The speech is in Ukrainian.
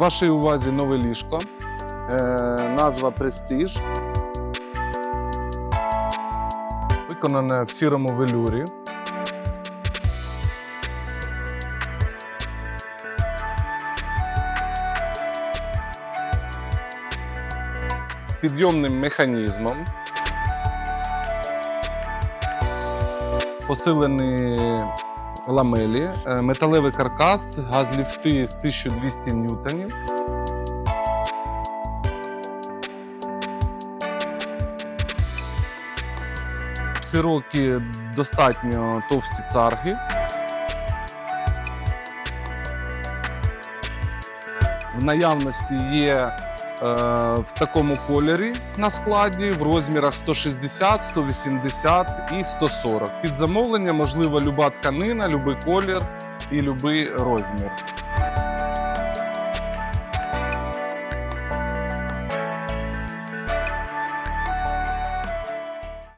Вашій увазі нове ліжко. Е, назва Престиж. Виконане в сірому велюрі. З підйомним механізмом. Посилені ламелі, е, металевий каркас, газліфти з 1200 ньютонів. Широкі, достатньо товсті царги. В наявності є в такому кольорі на складі в розмірах 160, 180 і 140. Під замовлення можлива люба тканина, любий колір і любий розмір.